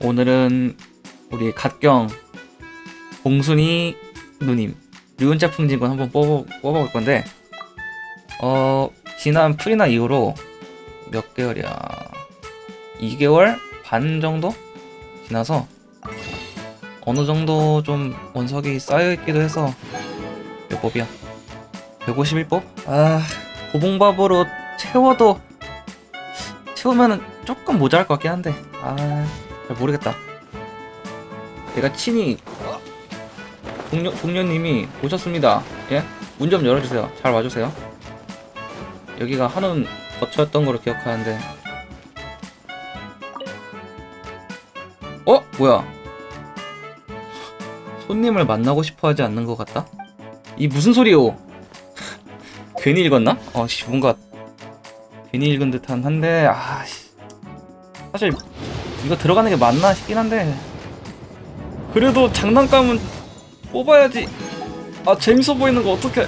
오늘은 우리 갓경 봉순이 누님 류은자 풍진군 한번 뽑아, 뽑아볼 건데 어 지난 프리나 이후로 몇 개월이야? 2개월 반 정도 지나서 어느 정도 좀 원석이 쌓여있기도 해서 몇 법이야? 151법? 아 고봉밥으로 채워도 채우면은 조금 모자랄 것 같긴 한데 아잘 모르겠다 내가 친히 동료, 동료님이 오셨습니다 예? 문 좀 열어주세요 잘 와주세요 여기가 한운 거처였던 걸로 기억하는데 어? 뭐야 손님을 만나고 싶어 하지 않는 것 같다? 이 무슨 소리요 괜히 읽었나? 어 씨 뭔가 괜히 읽은 듯한 한데 아 씨 사실 이거 들어가는 게 맞나 싶긴 한데. 그래도 장난감은 뽑아야지. 아 재밌어 보이는 거 어떻게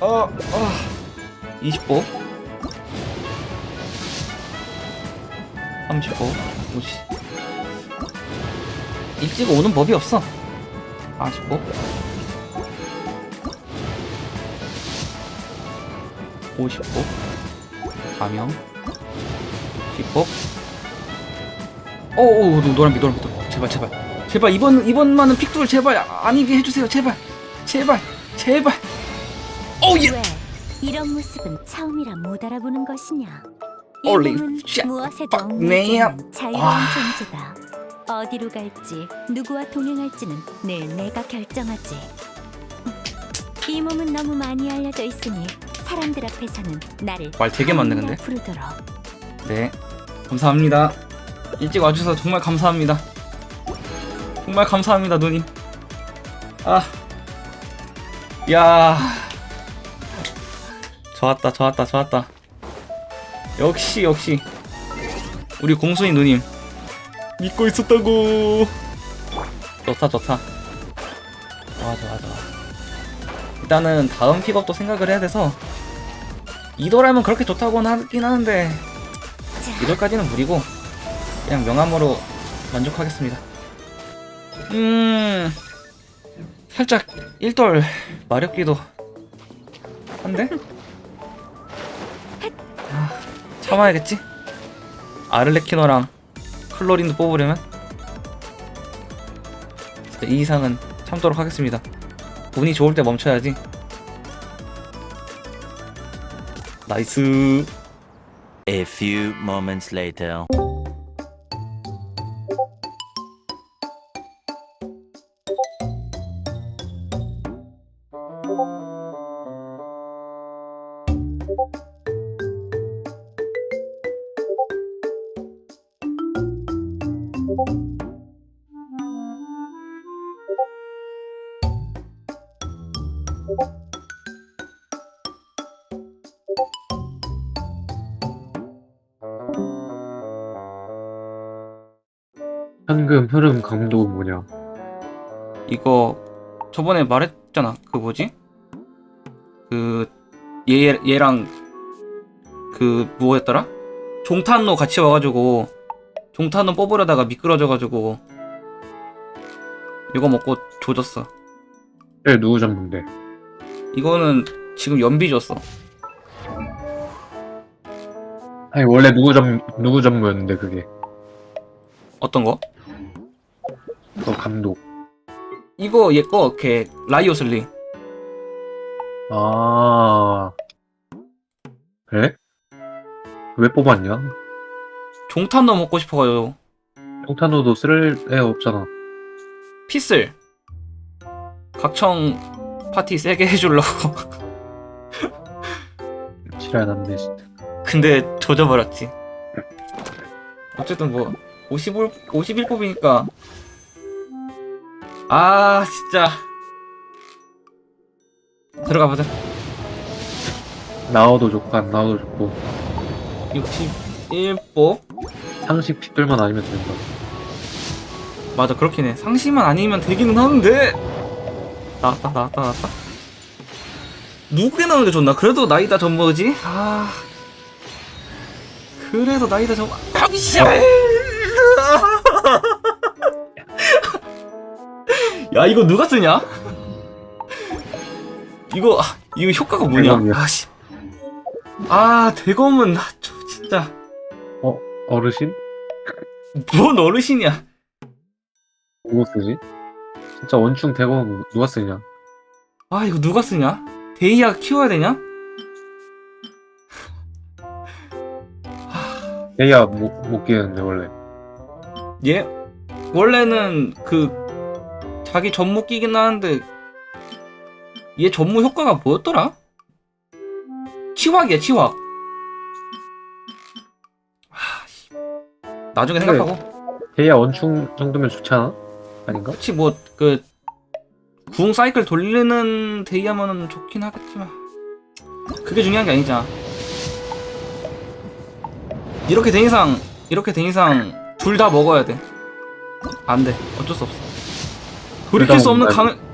아, 아. 20보 30보 50 일찍 오는 법이 없어. 40보 50보 가명 10보 오오 노란빛 노란빛. 제발 제발 제발 이번 이번만은 픽돌 제발 아니게 해주세요 제발 제발 제발 오예 왜 이런 모습은 처음이라 못 알아보는 것이냐? 이 Holy 몸은 shit. 무엇에도 Fuck 자유로운 와. 존재다. 어디로 갈지 누구와 동행할지는 늘 내가 결정하지. 이 몸은 너무 많이 알려져 있으니 사람들 앞에서는 나를 말 되게 많네, 근데. 부르도록. 네 감사합니다 일찍 와주셔서 정말 감사합니다. 정말 감사합니다 누님. 아 야. 좋았다 좋았다 좋았다. 역시 역시. 우리 공순이 누님. 믿고 있었다고. 좋다 좋다. 좋아 좋아 좋아. 일단은 다음 픽업도 생각을 해야 돼서 이도라면 그렇게 좋다고는 하긴 하는데 자, 이dol까지는 무리고 그냥 명함으로 만족하겠습니다. 음 살짝 1돌 마렵기도 한데 아, 참아야겠지? 아르레키노랑 클로린도 뽑으려면 이 이상은 참도록 하겠습니다. 운이 좋을 때 멈춰야지. 나이스. A few moments later. 현금 흐름 강도가 뭐냐? 이거 저번에 말했잖아. 그 뭐지? 그 얘, 얘랑 그 뭐였더라? 종탄로 같이 와가지고 종탄로 뽑으려다가 미끄러져가지고 이거 먹고 조졌어. 쟤 누구 잡는데? 이거는 지금 연비 줬어. 아니 원래 누구 잡 누구 잡무였는데 그게 어떤 거? 그 감독. 이거 얘 거 걔 라이오슬리. 아 그래? 왜 뽑았냐? 종탄로 먹고 싶어가지고 형타노도 쓸 애 없잖아. 피슬 각청 파티 세게 해주려고. 지랄났네 진짜. 근데 조져버렸지. 어쨌든 뭐 51, 51뽑이니까 아 진짜 들어가 보자. 나와도 좋고 안 나와도 좋고 일보 상식 핏돌만 아니면 된다. 맞아 그렇긴 해. 상식만 아니면 되기는 하는데. 나왔다 나왔다 나왔다. 무게 나오는 게 좋나? 그래도 나이다 전머지? 아. 그래서 나이다 전머 뭐- 아이씨! 야 이거 누가 쓰냐? 이거 아, 이거 효과가 뭐냐? 아씨. 아 대검은 아, 진짜. 어르신? 뭔 어르신이야? 누구 쓰지? 진짜 원충 대검 누가 쓰냐? 아 이거 누가 쓰냐? 데이아 키워야 되냐? 얘야 못, 못 끼는데 원래 얘 원래는 그 자기 전무 끼긴 하는데 얘 전무 효과가 뭐였더라? 치확이야 치확. 나중에 그래. 생각하고. 얘야 원충 정도면 좋잖아? 아닌가? 그렇지 뭐그 구ung 사이클 돌리는 데이아면은 좋긴 하겠지만 그게 중요한 게 아니잖아. 이렇게 된 이상 이렇게 된 이상 둘 다 먹어야 돼. 안 돼. 어쩔 수 없어. 돌이킬 수 없는 먹는다니. 강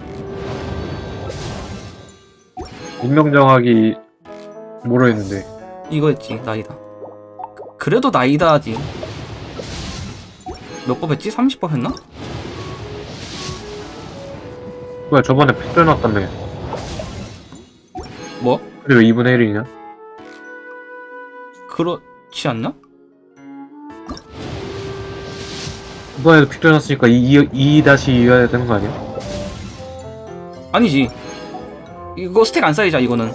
운명정하기 뭐로 했는데 이거였지 나이다. 그래도 나이다지. 몇법 했지? 30법 했나? 뭐야 저번에 핏돌 났다며 뭐? 근데 왜 2분의 1이냐? 그렇지 않나? 이번에도 핏돌 났으니까 2, 2 다시 이어야 되는 거 아니야? 아니지. 이거 스택 안 쌓이자 이거는.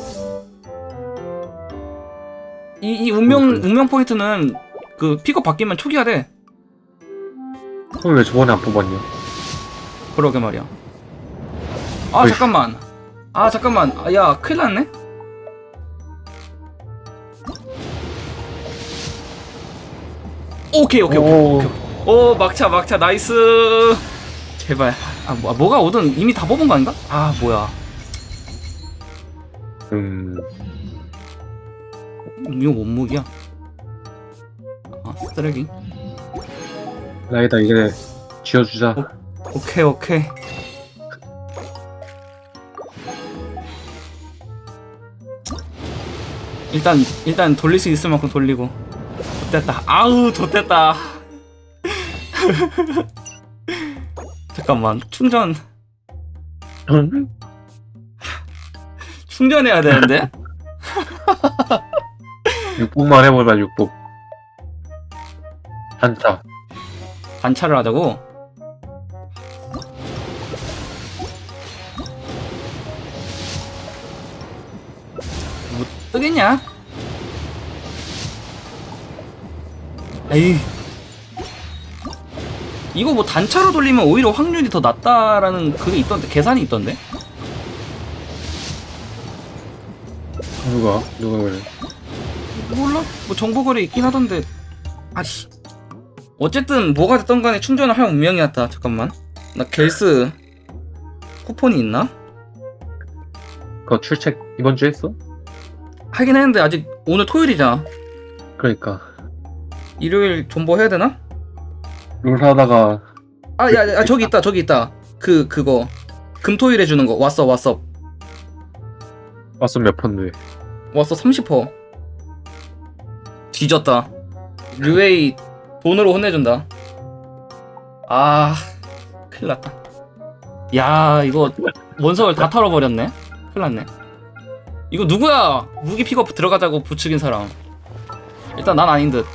이, 이 운명 음, 그래. 운명 포인트는 그 픽업 바뀌면 초기화 돼. 그럼 왜 저번에 안 뽑았냐? 그러게 말이야. 아 어이. 잠깐만. 아 잠깐만. 아, 야 큰일 났네. 오케이 오케이 오케이. 오. 오케이. 오 막차 막차 나이스. 제발. 아 뭐, 뭐가 오든 이미 다 뽑은 거 아닌가? 아 뭐야. 음 이거 원목이야. 아 쓰레기. 나이다 이제 지어주자 오케이 오케이. 일단 일단 돌릴 수 있을 만큼 돌리고. 좋됐다. 아우 좋됐다. 잠깐만 충전 충전해야 되는데. 6분만 해보자 6분 단차 반차를 하자고. 뭐 뜨겠냐? 에이. 이거 뭐 단차로 돌리면 오히려 확률이 더 낮다라는 그게 있던데 계산이 있던데? 누가 누가 그래 몰라? 뭐 정보거래 있긴 하던데 아씨 어쨌든 뭐가 됐던 간에 충전을 할 운명이었다. 잠깐만. 나 겔스 쿠폰이 있나? 그거 출첵 이번 주에 했어? 하긴 했는데 아직 오늘 토요일이잖아. 그러니까. 일요일 존버 해야 되나? 롤 하다가 아 야 야, 저기 있다 저기 있다. 그 그거. 금토일 해주는 거. 왔어 왔어 왔어 몇 펀드 왔어 30% 뒤졌다. 류에이 돈으로 혼내준다. 아 큰일 났다. 야 이거 원석을 다 털어버렸네. 큰일 났네. 이거 누구야? 무기 픽업 들어가자고 부추긴 사람. 일단 난 아닌 듯.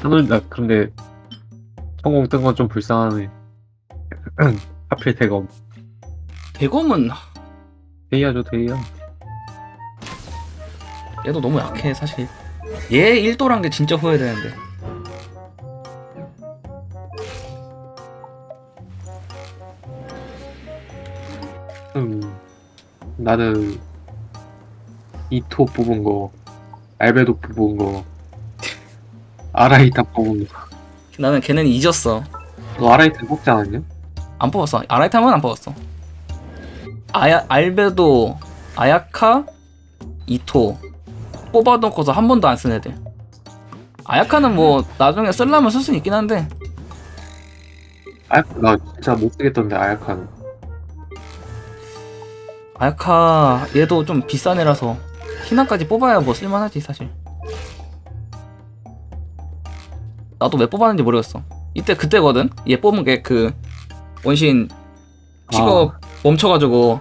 하늘 나 근데 성공 뜬 건 좀 불쌍하네. 하필 대검. 대검은 데이아죠 데이아 얘도 너무 약해 사실 얘 1도란 게 진짜 후회되는데 음 나는 이토 뽑은 거 알베도 뽑은 거 아라이타 뽑은 거 나는 걔는 잊었어 너 아라이타 뽑지 않았냐? 안 뽑았어. 아라이탐은 안 뽑았어. 아야 알베도, 아야카, 이토 뽑아놓고서 한 번도 안 쓴 애들. 아야카는 뭐 나중에 쓸라면 쓸 수는 있긴 한데 아야카 나 진짜 못 쓰겠던데 아야카는 아야카 얘도 좀 비싼 애라서 희나까지 뽑아야 뭐 쓸만하지 사실. 나도 왜 뽑았는지 모르겠어. 이때 그때거든. 얘 뽑은 게 그 원신 픽업 멈춰가지고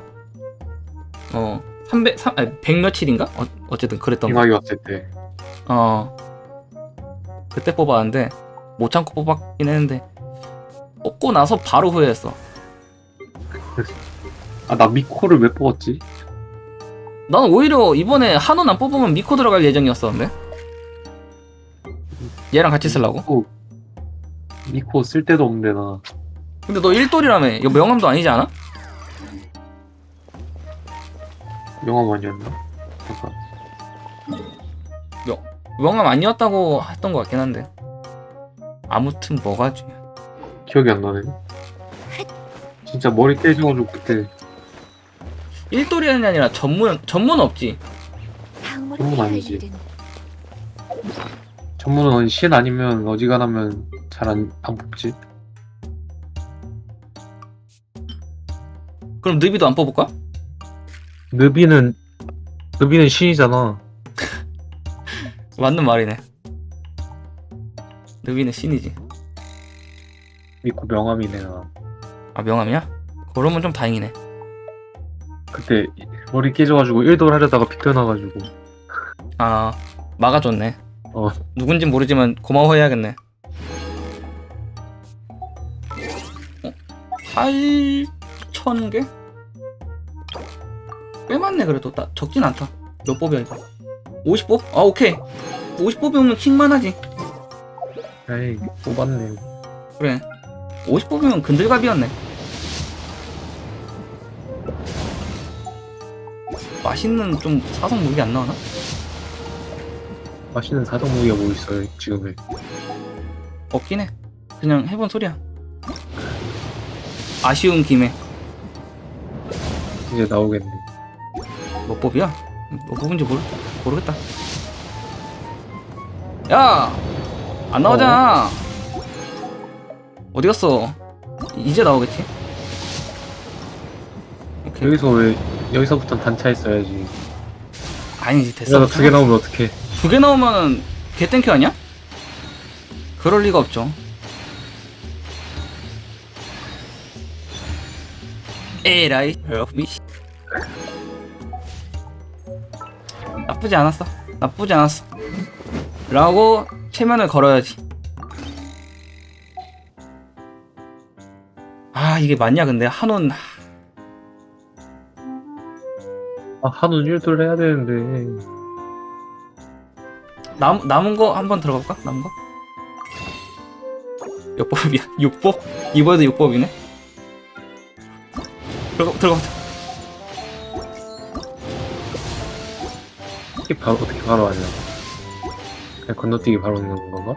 어 300, 3, 아니 100 며칠인가? 어, 어쨌든 그랬던 거. 빙하기 왔을 때 어 그때 뽑았는데 못 참고 뽑았긴 했는데 뽑고 나서 바로 후회했어. 아 나 미코를 왜 뽑았지? 나는 오히려 이번에 한원 안 뽑으면 미코 들어갈 예정이었었는데 얘랑 같이 쓰려고. 미코 미코 쓸 데도 없는데 나 근데 너 1돌이라며 이거 명함도 아니지 않아? 영화 아니었나? 잠깐 명함 아니었다고 했던 것 같긴 한데 아무튼 뭐가 중요 기억이 안 나네 진짜 머리 깨져가지고 그때 1돌이 아니라 전문 전문 없지 전문 아니지. 전문은 신 아니면 어지간하면 잘 안 안 뽑지 그럼 느비도 안 뽑을 거야? 느비는 느비는 신이잖아 맞는 말이네 느비는 신이지 미코 명함이네 나 아 명함이야? 그러면 좀 다행이네 그때 머리 깨져가지고 1돌 하려다가 비껴나가지고 아 막아줬네 어. 누군진 모르지만 고마워해야겠네 어? 8,000개? 꽤 많네 그래도. 나, 적진 않다. 몇 뽑이야 이거? 50뽑? 아 오케이. 50뽑이면 킹만 하지. 에이 뽑았네. 그래. 50뽑이면 근들갑이었네. 맛있는 좀 사성 무기 안 나오나? 맛있는 사정 무기가 뭐 있어요 지금에? 없긴 해. 그냥 해본 소리야. 아쉬운 김에. 이제 나오겠네 뭐 뽑이야? 뭐 뽑은지 모르, 모르겠다 야! 안 나오잖아 어? 디 갔어? 이제 나오겠지? 오케이 여기서 왜 여기서부터 단차 했어야지 아니지 됐어 두개 나오면 어떡해 두 개 나오면은 개땡큐 아니야? 그럴 리가 없죠. 에라이 미씨. 나쁘지 않았어. 나쁘지 않았어. 라고 체면을 걸어야지. 아 이게 맞냐 근데 한원 아 한운 1돌 해야 되는데 남, 남은 거 한번 들어볼까? 남은 거? 몇 법이야? 6법? 이번에도 6법이네? 들어가, 들어가. 어떻게 바로 어떻게 바로 하냐 그냥 건너뛰기 바로 있는 건가?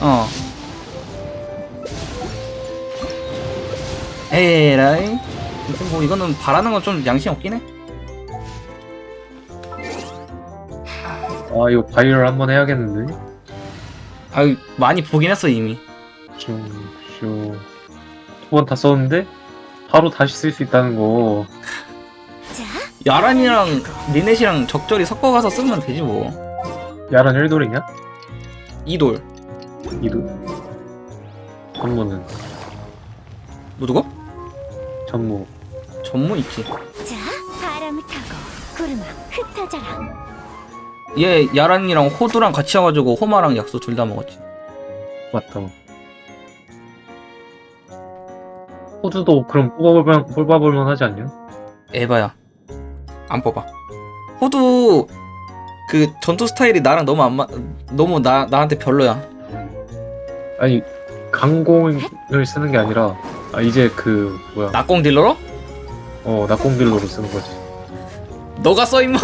어. 에라이. 근데 뭐 이거는 바라는 건 좀 양심 없긴 해. 아 이거 바이럴 한번 해야겠는데 아 많이 보긴 했어 이미. 슈슈두번 다 썼는데 바로 다시 쓸 수 있다는 거 자, 야란이랑 리넷이랑 적절히 섞어가서 쓰면 되지 뭐. 야란 1돌이냐? 이돌. 2돌 전무는 누구? 전무 전무 있지. 자, 바람을 타고 구름아 흩어져라. 얘 야란이랑 호두랑 같이 와가지고 호마랑 약수 둘 다 먹었지. 맞다 호두도 그럼 뽑아볼만, 뽑아볼만 하지 않냐? 에바야 안 뽑아. 호두 그 전투 스타일이 나랑 너무 안 맞, 너무 나 나한테 별로야. 아니 강공을 쓰는 게 아니라 아 이제 그 뭐야. 낙공 딜러로? 어 낙공딜로로 쓰는 거지. 너가 써 임마.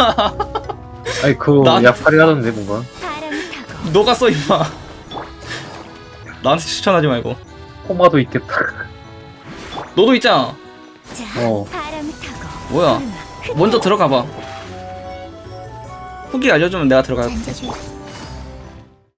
아니 그거 난- 약팔이 하던데 뭔가? 타고 너가 써 임마. 나한테 추천하지 말고. 포마도 있겠다. 너도 있잖아. 자, 어. 타고. 뭐야 먼저 들어가봐 후기 알려주면 내가 들어갈게 흩어져라.